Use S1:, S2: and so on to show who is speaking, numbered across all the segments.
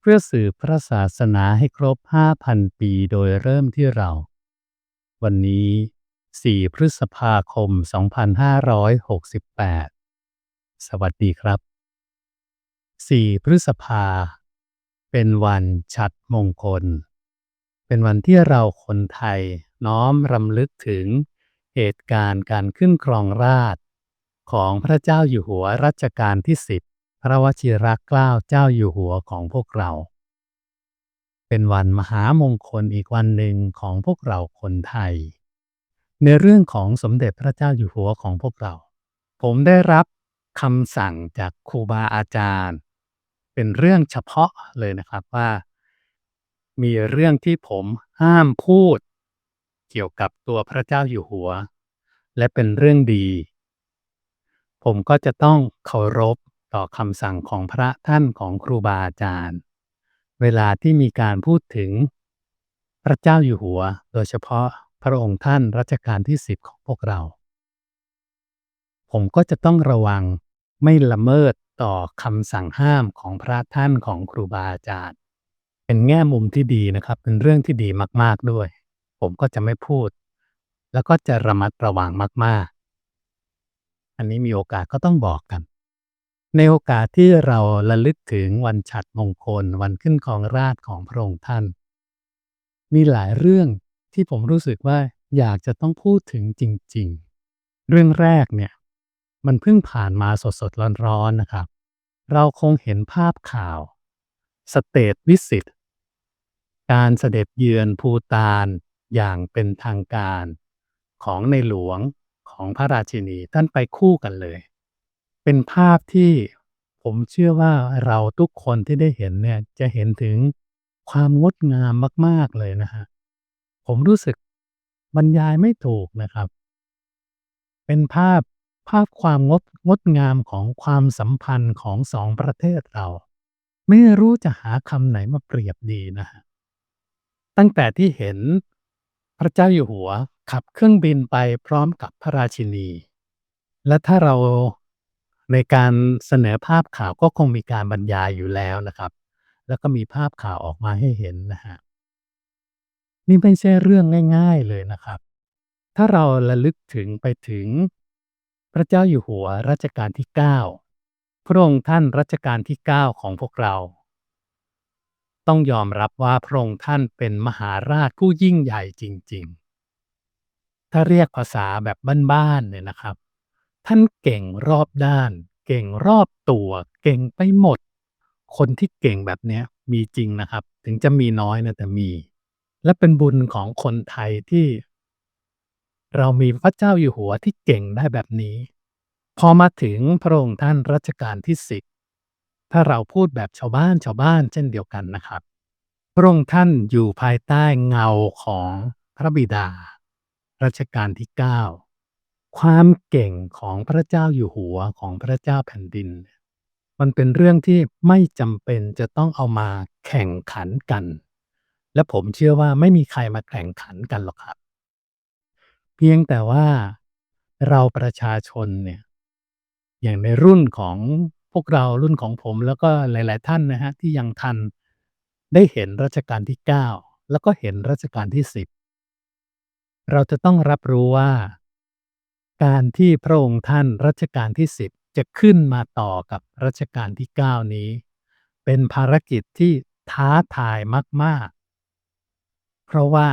S1: เพื่อสืบพระศาสนาให้ครบ 5,000 ปีโดยเริ่มที่เรา วันนี้ 4 พฤษภาคม 2568 สวัสดีครับ 4 พฤษภา เป็นวันฉัตรมงคล เป็นวันที่เราคนไทยน้อมรำลึกถึงเหตุการณ์การขึ้นครองราชของพระเจ้าอยู่หัวรัชกาลที่10 พระวชิรเกล้าเจ้าอยู่หัวของพวกเรา เป็นวันมหามงคลอีกวันหนึ่งของพวกเราคนไทย ในเรื่องของสมเด็จพระเจ้าอยู่หัวของพวกเรา ผมได้รับคำสั่งจากครูบาอาจารย์ เป็นเรื่องเฉพาะเลยนะครับว่า มีเรื่องที่ผมห้ามพูด เกี่ยวกับตัวพระเจ้าอยู่หัว และเป็นเรื่องดี ผมก็จะต้องเคารพ ต่อคำสั่งของพระท่านของครูบาอาจารย์ เวลาที่มีการพูดถึง พระเจ้าอยู่หัว โดยเฉพาะพระองค์ท่านรัชกาลที่10ของพวกเรา ผมก็จะต้องระวังไม่ละเมิดต่อคำสั่งห้ามของพระท่านของครูบาอาจารย์ เป็นแง่มุมที่ดีนะครับ เป็นเรื่องที่ดีมากๆด้วย ผมก็จะไม่พูด แล้วก็จะระมัดระวังมาก ๆ อันนี้มีโอกาสก็ต้องบอกกัน ในโอกาสที่เราระลึกถึงวันฉัตรมงคลวันขึ้นครองราชของพระองค์ท่าน มีหลายเรื่องที่ผมรู้สึกว่าอยากจะต้องพูดถึงจริง ๆ เรื่องแรกเนี่ย มันเพิ่งผ่านมาสดๆร้อนๆนะครับ เราคงเห็นภาพข่าว สเตทวิสิตการเสด็จเยือนภูฏานอย่างเป็นทางการ ของในหลวงของพระราชินีท่านไปคู่กันเลย เป็นภาพที่ผมเชื่อว่าเราทุกคนที่ได้เห็นเนี่ยจะเห็นถึงความงดงามมาก ๆ เลยนะครับผมรู้สึกบรรยายไม่ถูกนะครับ เป็นภาพภาพความงดงดงามของความสัมพันธ์ของ2ประเทศเรา ไม่รู้จะหาคำไหนมาเปรียบดีนะครับตั้งแต่ที่เห็นพระเจ้าอยู่หัวขับเครื่องบินไปพร้อมกับพระราชินี และถ้าเรา ในการเสนอภาพข่าวก็คงมีการบรรยายอยู่แล้วนะครับ แล้วก็มีภาพข่าวออกมาให้เห็นนะครับนี่ไม่ใช่เรื่องง่าย ๆเลยนะครับ ถ้าเราระลึกถึงไปถึง พระเจ้าอยู่หัวรัชกาลที่ 9 พระองค์ท่านรัชกาลที่ 9 ของพวกเรา ต้องยอมรับว่าพระองค์ท่านเป็นมหาราชผู้ยิ่งใหญ่จริง ๆ ถ้าเรียกภาษาแบบบ้านๆเนี่ยนะครับ ท่านเก่งรอบด้าน เก่งรอบตัว เก่งไปหมด คนที่เก่งแบบเนี้ยมีจริงนะครับ ถึงจะมีน้อยนะแต่มี และเป็นบุญของคนไทยที่ เรามีพระเจ้าอยู่หัวที่เก่งได้แบบนี้ พอมาถึงพระองค์ท่านรัชกาลที่10ถ้าเราพูดแบบชาวบ้านชาวบ้านเช่นเดียวกันนะครับ พระองค์ท่านอยู่ภายใต้เงาของพระบิดา รัชกาลที่9 ความเก่งของพระเจ้าอยู่หัว ของพระเจ้าแผ่นดินมันเป็นเรื่องที่ไม่จำเป็นจะต้องเอามาแข่งขันกัน และผมเชื่อว่าไม่มีใครมาแข่งขันกันหรอกครับ เพียงแต่ว่าเราประชาชนเนี่ย อย่างในรุ่นของพวกเรารุ่นของผมแล้วก็หลาย ๆ ท่านนะครับที่ยังทันได้เห็นรัชกาลที่ 9 แล้วก็เห็นรัชกาลที่ 10 เราจะต้องรับรู้ว่า การที่พระองค์ท่านรัชกาลที่ 10 จะขึ้นมาต่อกับรัชกาลที่ 9 นี้ เป็นภารกิจที่ท้าทายมาก ๆ เพราะว่า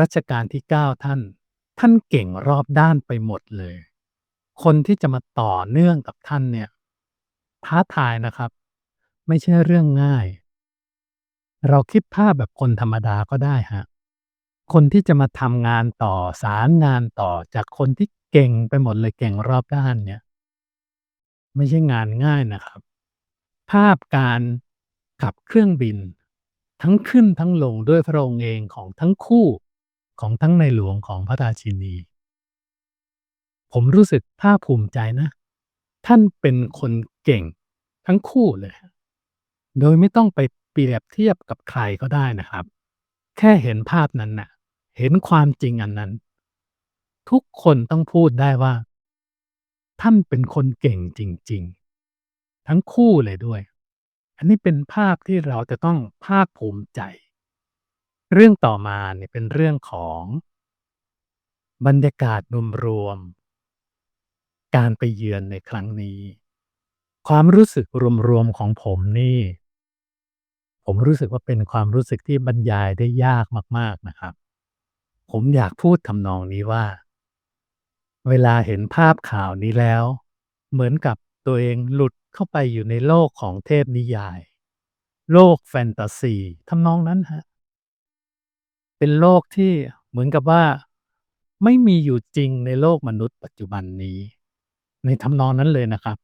S1: รัชกาลที่ 9 ท่าน ท่านเก่งรอบด้านไปหมดเลย คนที่จะมาต่อเนื่องกับท่านเนี่ย ท้าทายนะครับ ไม่ใช่เรื่องง่าย เราคิดภาพแบบคนธรรมดาก็ได้ครับ คนที่จะมาทำงานต่อ สารงานต่อจากคนที่เก่งไปหมดเลย เก่งรอบด้านเนี่ย ไม่ใช่งานง่ายนะครับ ภาพการขับเครื่องบิน ทั้งขึ้นทั้งลงด้วยพระองค์เองของทั้งคู่ของทั้งในหลวงของพระราชินี ผมรู้สึกภาคภูมิใจนะ ท่านเป็นคนเก่งทั้งคู่เลย โดยไม่ต้องไปเปรียบเทียบกับใครก็ได้นะครับ แค่เห็นภาพนั้นน่ะ เห็นความจริงอันนั้น ทุกคนต้องพูดได้ว่า ท่านเป็นคนเก่งจริง ๆ ทั้งคู่เลยด้วย อันนี้เป็นภาพที่เราจะต้องภาคภูมิใจ เรื่องต่อมาเนี่ยเป็นเรื่องของ บรรยากาศรวมๆการไปเยือนในครั้งนี้ ความรู้สึกรวมๆของผมนี่ผมรู้สึกว่าเป็นความรู้สึกที่บรรยายได้ยากมาก ๆนะครับ ผมอยากพูดทำนองนี้ว่า เวลาเห็นภาพข่าวนี้แล้ว เหมือนกับตัวเองหลุดเข้าไปอยู่ในโลกของเทพนิยาย โลกแฟนตาซีทำนองนั้นฮะ เป็นโลกที่เหมือนกับว่า ไม่มีอยู่จริงในโลกมนุษย์ปัจจุบันนี้ ในทำนองนั้นเลยนะครับ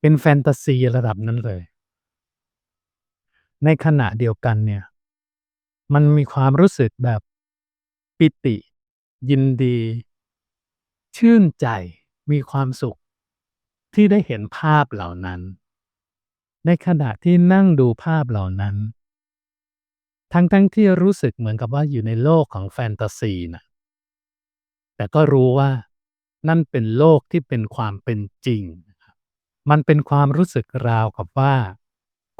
S1: เป็นแฟนตาซีระดับนั้นเลย ในขณะเดียวกันเนี่ย มันมีความรู้สึกแบบ ปิติ ยินดี ชื่นใจมีความสุข ที่ได้เห็นภาพเหล่านั้น ในขณะที่นั่งดูภาพเหล่านั้น ทั้งๆทที่รู้สึกเหมือนกับว่าอยู่ในโลกของแฟนตาซีนะแต่ก็รู้ว่านั่นเป็นโลกที่เป็นความเป็นจริง มันเป็นความรู้สึกราวกับว่า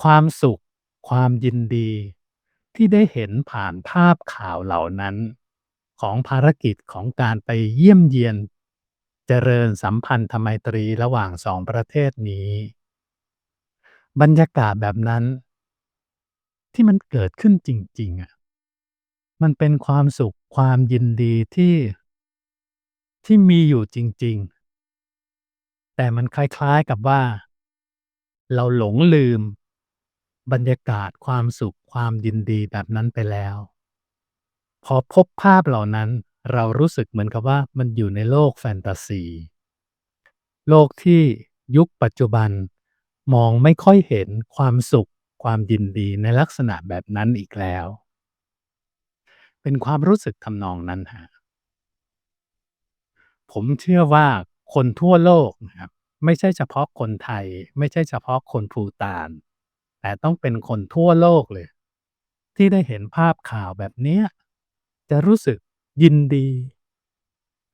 S1: ความสุข ความยินดี ที่ได้เห็นผ่านภาพข่าวเหล่านั้น ของภารกิจของการไปเยี่ยมเยียน เจริญสัมพันธไมตรีระหว่างสองประเทศนี้ บรรยากาศแบบนั้น ที่มันเกิดขึ้นจริงๆอะมันเป็นความสุขความยินดีที่ที่มีอยู่จริง ๆ แต่มันคล้ายๆกับว่า เราหลงลืม บรรยากาศความสุขความยินดีแบบนั้นไปแล้ว พอพบภาพเหล่านั้น เรารู้สึกเหมือนกับว่ามันอยู่ในโลกแฟนตาซี โลกที่ยุคปัจจุบันมองไม่ค่อยเห็นความสุข ความยินดีในลักษณะแบบนั้นอีกแล้ว เป็นความรู้สึกทำนองนั้นครับผมเชื่อว่าคนทั่วโลกนะครับไม่ใช่เฉพาะคนไทย ไม่ใช่เฉพาะคนภูฏาน แต่ต้องเป็นคนทั่วโลกเลย ที่ได้เห็นภาพข่าวแบบเนี้ย จะรู้สึกยินดี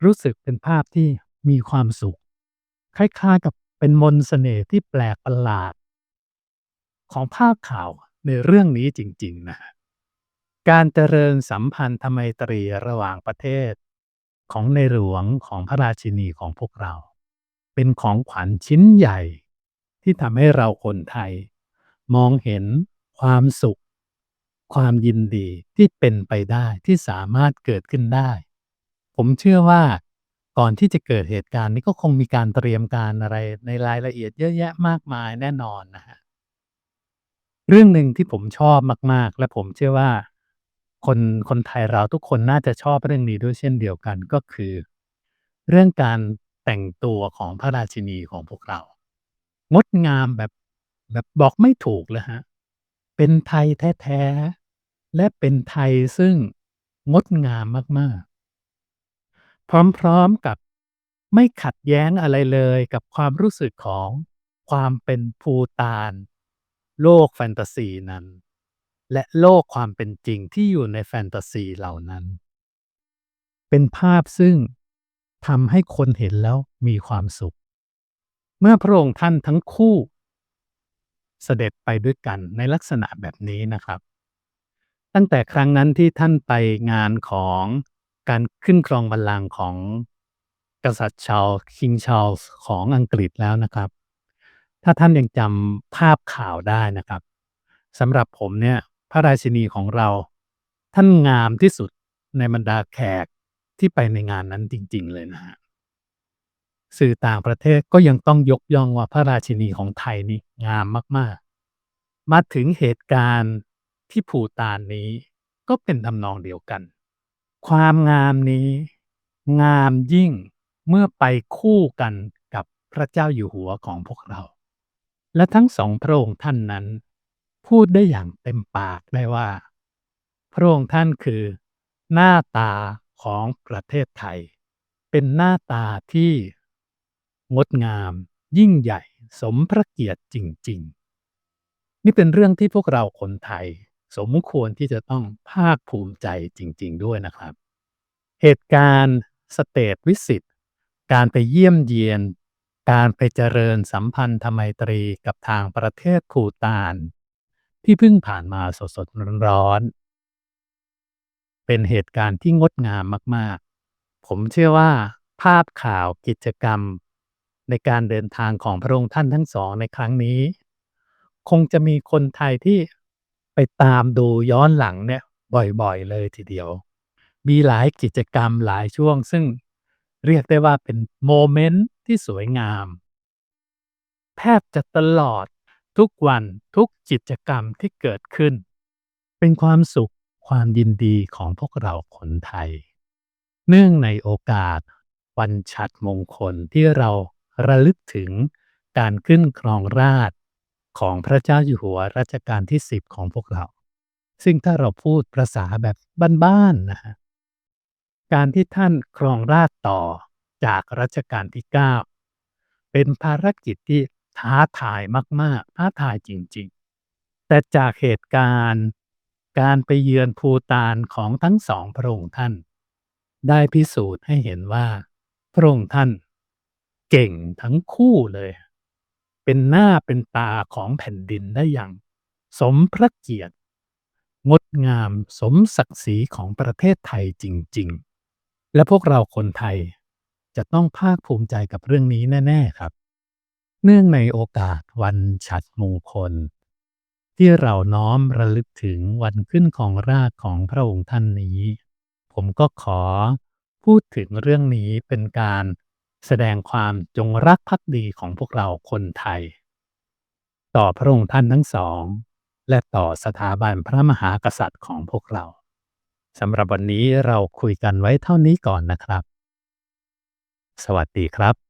S1: รู้สึกเป็นภาพที่มีความสุข คล้ายๆกับเป็นมนต์เสน่ห์ที่แปลกประหลาด ของภาพข่าวในเรื่องนี้จริง ๆ นะ การเจริญสัมพันธไมตรีระหว่างประเทศ ของในหลวงของพระราชินีของพวกเรา เป็นของขวัญชิ้นใหญ่ ที่ทำให้เราคนไทย มองเห็นความสุข ความยินดีที่เป็นไปได้ที่สามารถเกิดขึ้นได้ ผมเชื่อว่าก่อนที่จะเกิดเหตุการณ์นี้ก็คงมีการเตรียมการอะไรในรายละเอียดเยอะแยะมากมายแน่นอนนะครับเรื่องหนึ่งที่ผมชอบมาก ๆ และผมเชื่อว่า คนคนไทยเราทุกคนน่าจะชอบเรื่องนี้ด้วยเช่นเดียวกันก็คือ เรื่องการแต่งตัวของพระราชินีของพวกเรา งดงามแบบแบบบอกไม่ถูกเลยครับเป็นไทยแท้ ๆ และเป็นไทยซึ่งงดงามมากๆ พร้อมๆกับไม่ขัดแย้งอะไรเลยกับความรู้สึกของความเป็นภูฏาน โลกแฟนตาซีนั้น และโลกความเป็นจริงที่อยู่ในแฟนตาซีเหล่านั้น เป็นภาพซึ่งทำให้คนเห็นแล้วมีความสุข เมื่อพระองค์ท่านทั้งคู่ เสด็จไปด้วยกันในลักษณะแบบนี้นะครับ ตั้งแต่ครั้งนั้นที่ท่านไปงานของการขึ้นครองบัลลังก์ของกษัตริย์ Charles King Charles ของอังกฤษแล้วนะครับ ถ้าท่านยังจำภาพข่าวได้นะครับสำหรับผมเนี่ยพระราชินีของเรา ท่านงามที่สุดในบรรดาแขกที่ไปในงานนั้นจริง ๆ เลยนะครับสื่อต่างประเทศก็ยังต้องยกย่องว่าพระราชินีของไทยนี่งามมาก ๆ มาถึงเหตุการณ์ ที่ภูฏานนี้ก็เป็นทำนองเดียวกัน ความงามนี้ งามยิ่งเมื่อไปคู่กันกับพระเจ้าอยู่หัวของพวกเรา และทั้งสองพระองค์ท่านนั้น พูดได้อย่างเต็มปากได้ว่า พระองค์ท่านคือ หน้าตาของประเทศไทย เป็นหน้าตาที่งดงามยิ่งใหญ่สมพระเกียรติจริง ๆ นี่เป็นเรื่องที่พวกเราคนไทย สมควรที่จะต้องภาคภูมิใจจริง ๆ ด้วยนะครับ เหตุการณ์ State Visit การไปเยี่ยมเยียน การไปเจริญสัมพันธไมตรีกับทางประเทศภูฏาน ที่เพิ่งผ่านมาสดๆร้อนๆเป็นเหตุการณ์ที่งดงามมาก ๆ ผมเชื่อว่าภาพข่าวกิจกรรม ในการเดินทางของพระองค์ท่านทั้งสองในครั้งนี้ คงจะมีคนไทยที่ ไปตามดูย้อนหลังเนี่ยบ่อยๆเลยทีเดียว มีหลายกิจกรรมหลายช่วง ซึ่งเรียกได้ว่าเป็นโมเมนต์ที่สวยงาม แทบจะตลอดทุกวันทุกกิจกรรมที่เกิดขึ้น เป็นความสุขความยินดีของพวกเราคนไทย เนื่องในโอกาส วันฉัตรมงคลที่เราระลึกถึงการขึ้นครองราช ของพระเจ้าอยู่หัวรัชกาลที่ 10 ของพวกเรา ซึ่งถ้าเราพูดภาษาแบบบ้านๆนะฮะการที่ท่านครองราชต่อจากรัชกาลที่ 9 เป็นภารกิจที่ท้าทายมาก ๆ ท้าทายจริง ๆ แต่จากเหตุการณ์การไปเยือนภูตานของทั้งสองพระองค์ท่าน ได้พิสูจน์ให้เห็นว่า พระองค์ท่านเก่งทั้งคู่เลย เป็นหน้าเป็นตาของแผ่นดินได้อย่าง สมพระเกียรติ งดงามสมศักดิ์ศรีของประเทศไทยจริง ๆ และพวกเราคนไทยจะต้องภาคภูมิใจกับเรื่องนี้แน่ ๆ ครับ เนื่องในโอกาสวันฉัตรมงคล ที่เราน้อมระลึกถึงวันขึ้นของราชของพระองค์ท่านนี้ ผมก็ขอพูดถึงเรื่องนี้เป็นการ แสดงความจงรักภักดีของพวกเราคนไทย ต่อพระองค์ท่านทั้งสอง และต่อสถาบันพระมหากษัตริย์ของพวกเราสำหรับวันนี้เราคุยกันไว้เท่านี้ก่อนนะครับ สวัสดีครับ